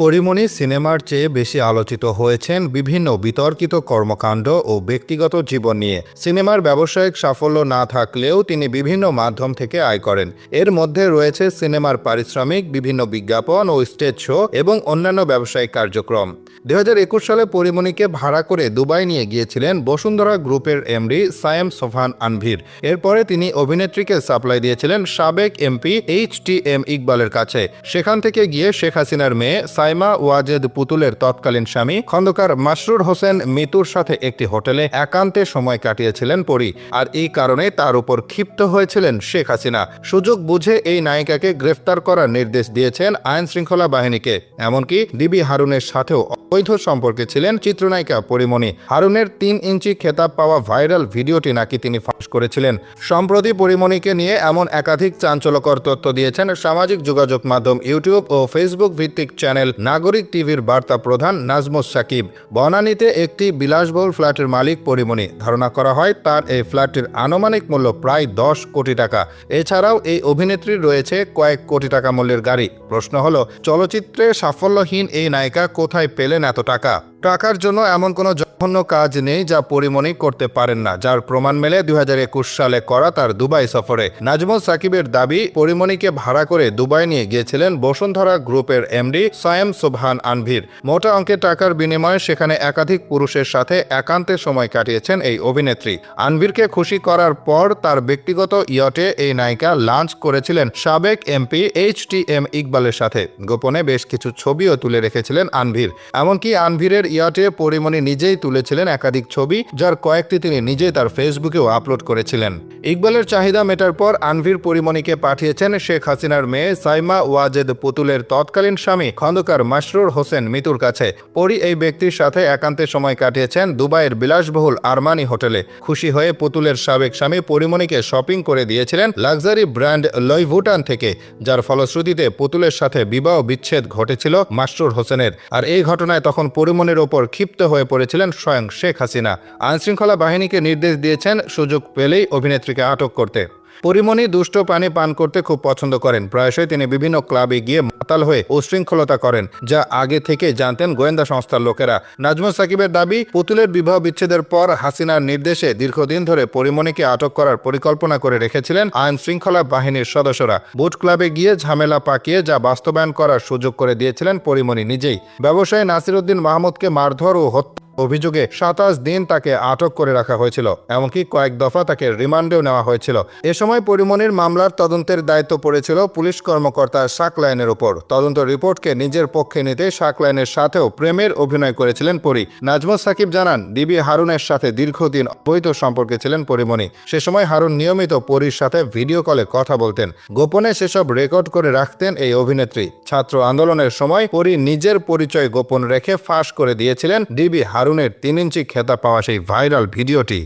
পরিমণি সিনেমার চেয়ে বেশি আলোচিত হয়েছেন বিভিন্ন বিতর্কিত কর্মকাণ্ড ও ব্যক্তিগত জীবন নিয়ে। সিনেমার ব্যবসায়িক সাফল্য না থাকলেও তিনি বিভিন্ন মাধ্যম থেকে আয় করেন। এর মধ্যে রয়েছে সিনেমার পারিশ্রমিক, বিভিন্ন বিজ্ঞাপন ও স্টেজ শো এবং অন্যান্য ব্যবসায়িক কার্যক্রম। দু একুশ সালে পরিমণিকে ভাড়া করে দুবাই নিয়ে গিয়েছিলেন বসুন্ধরা গ্রুপের এমডি সায়েম সোফান আনভির। এরপরে তিনি অভিনেত্রীকে সাপ্লাই দিয়েছিলেন সাবেক এমপি এইচ টি এম ইকবালের কাছে। সেখান থেকে গিয়ে শেখ হাসিনার মেয়ে সাইমা ওয়াজেদ পুতুলের তৎকালীন স্বামী খন্দকার মাসরুর হোসেন মিতুর সাথে একটি হোটেলে একান্তে সময় কাটিয়েছিলেন পরি। আর এই কারণে তার উপর ক্ষিপ্ত হয়েছিলেন শেখ হাসিনা। সুযোগ বুঝে এই নায়িকাকে গ্রেফতার করার নির্দেশ দিয়েছেন আইন শৃঙ্খলা বাহিনীকে। এমনকি ডিবি হারুনের সাথেও অবৈধ সম্পর্কে ছিলেন চিত্রনায়িকা পরিমণি। হারুনের তিন ইঞ্চি খেতাব পাওয়া ভাইরাল ভিডিওটি নাকি তিনি ফাঁস করেছিলেন। সম্প্রতি পরিমণিকে নিয়ে এমন একাধিক চাঞ্চল্যকর তথ্য দিয়েছেন সামাজিক যোগাযোগ মাধ্যম ইউটিউব ও ফেসবুক ভিত্তিক চ্যানেল নাগরিক টিভির বার্তা প্রধান নাজমুস সাকিব। বনানীতে একটি বিলাসবহুল ফ্ল্যাটের মালিক পরিমণি। ধারণা করা হয় তার এই ফ্ল্যাটটির আনুমানিক মূল্য প্রায় দশ কোটি টাকা। এছাড়াও এই অভিনেত্রীর রয়েছে কয়েক কোটি টাকা মূল্যের গাড়ি। প্রশ্ন হলো, চলচ্চিত্রে সাফল্যহীন এই নায়িকা কোথায় পেলেন এত টাকা? টাকার জন্য এমন কোনো জঘন্য কাজ নেই যা পরিমণি করতে পারেন না, যার প্রমাণ মেলে দুই হাজার একুশ সালে করা তার দুবাই সফরে। নাজমুল সাকিবের দাবি, পরিমণিকে ভাড়া করে দুবাই নিয়ে গিয়েছিলেন বসুন্ধরা গ্রুপের এমডি সায়েম সোবহান আনভির। মোটা অঙ্কের টাকার বিনিময়ে সেখানে একাধিক পুরুষের সাথে একান্তে সময় কাটিয়েছেন এই অভিনেত্রী। আনভিরকে খুশি করার পর তার ব্যক্তিগত ইয়টে এই নায়িকা লাঞ্চ করেছিলেন সাবেক এমপি এইচ টি এম ইকবালের সাথে। গোপনে বেশ কিছু ছবিও তুলে রেখেছিলেন আনভির। এমনকি আনভিরের ইয়টে পরিমণি নিজেই তুলেছিলেন একাধিক ছবি, যার কয়েকটি তিনি নিজেই তার ফেসবুকেও আপলোড করেছিলেন। ইকবালের চাহিদা মেটার পর আনভির পরিমণিকে পাঠিয়েছেন শেখ হাসিনার মেয়ে সাইমা ওয়াজেদ পুতুলের তৎকালীন স্বামী খন্দকার মাসরুর হোসেন মিতুর কাছে। পরি এই ব্যক্তির সাথে একান্তে সময় কাটিয়েছেন দুবাইয়ের বিলাসবহুল আরমানি হোটেলে। খুশি হয়ে পুতুলের সাবেক স্বামী পরিমণিকে শপিং করে দিয়েছিলেন লাক্সারি ব্র্যান্ড লইভুটান থেকে, যার ফলশ্রুতিতে পুতুলের সাথে বিবাহ বিচ্ছেদ ঘটেছিল মাসরুর হোসেনের। আর এই ঘটনায় তখন পরিমণির ওপর ক্ষিপ্ত হয়ে পড়েছিলেন স্বয়ং শেখ হাসিনা আইনশৃঙ্খলা বাহিনীকে নির্দেশ দিয়েছেন সুযোগ পেলেই অভিনেত্রীকে আটক করতে। পরিমণি দুষ্ট পানি পান করতে খুব পছন্দ করেন। প্রায়শই তিনি বিভিন্ন ক্লাবে গিয়ে মাতাল হয়ে উশৃঙ্খলতা করেন, যা আগে থেকে জানতেন গোয়েন্দা সংস্থার লোকেরা। নাজমুল সাকিবের দাবি, পুতুলের বিবাহ বিচ্ছেদের পর হাসিনার নির্দেশে দীর্ঘদিন ধরে পরিমণিকে আটক করার পরিকল্পনা করে রেখেছিলেন আইন শৃঙ্খলা বাহিনীর সদস্যরা। বুট ক্লাবে গিয়ে ঝামেলা পাকিয়ে যা বাস্তবায়ন করার সুযোগ করে দিয়েছিলেন পরিমণি নিজেই। ব্যবসায়ী নাসিরুদ্দিন মাহমুদকে মারধর ও হত্যা অভিযোগে সাতাশ দিন তাকে আটক করে রাখা হয়েছিল, এমনকি কয়েক দফা তাকে রিমান্ডেও নেওয়া হয়েছিল। এ সময় পরিমণির মামলার তদন্তের দায়িত্ব পড়েছিল পুলিশ কর্মকর্তা শাক লাইনের ওপর তদন্ত রিপোর্টকে নিজের পক্ষে নিতে শাক লাইনের সাথেও প্রেমের অভিনয় করেছিলেন পরি। নাজমুল সাকিব জানান, ডিবি হারুনের সাথে দীর্ঘদিন অবৈধ সম্পর্কে ছিলেন পরিমণি সে সময় হারুন নিয়মিত পরির সাথে ভিডিও কলে কথা বলতেন। গোপনে সেসব রেকর্ড করে রাখতেন এই অভিনেত্রী। ছাত্র আন্দোলনের সময় পরি নিজের পরিচয় গোপন রেখে ফাঁস করে দিয়েছিলেন ডিবি হারুনের তিন ইঞ্চি খেতা পাওয়া সেই ভাইরাল ভিডিওটি।